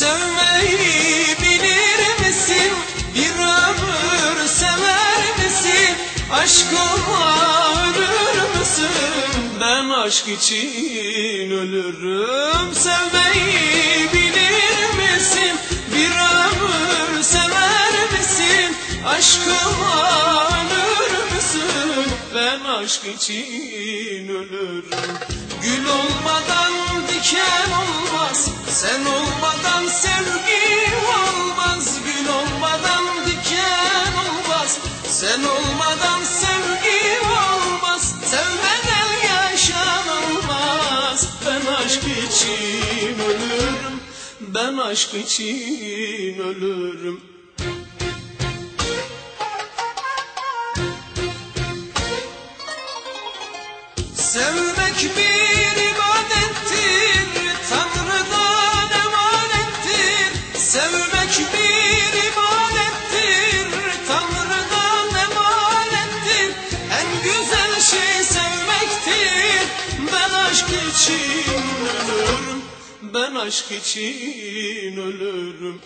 Sevmeyi bilir misin? Bir ömür sever misin? Aşkıma ölür müsün? Ben aşk için ölürüm Sevmeyi bilir misin? Bir ömür sever misin? Aşkıma ölür müsün? Ben aşk için ölürüm Gül olmadan diken olmaz Sen olmadan aşk için ölürüm Ben aşk için ölürüm Sevmek bir ibadettir, Tanrı'dan emanettir. Sevmek aşk için ölürüm, ben aşk için ölürüm.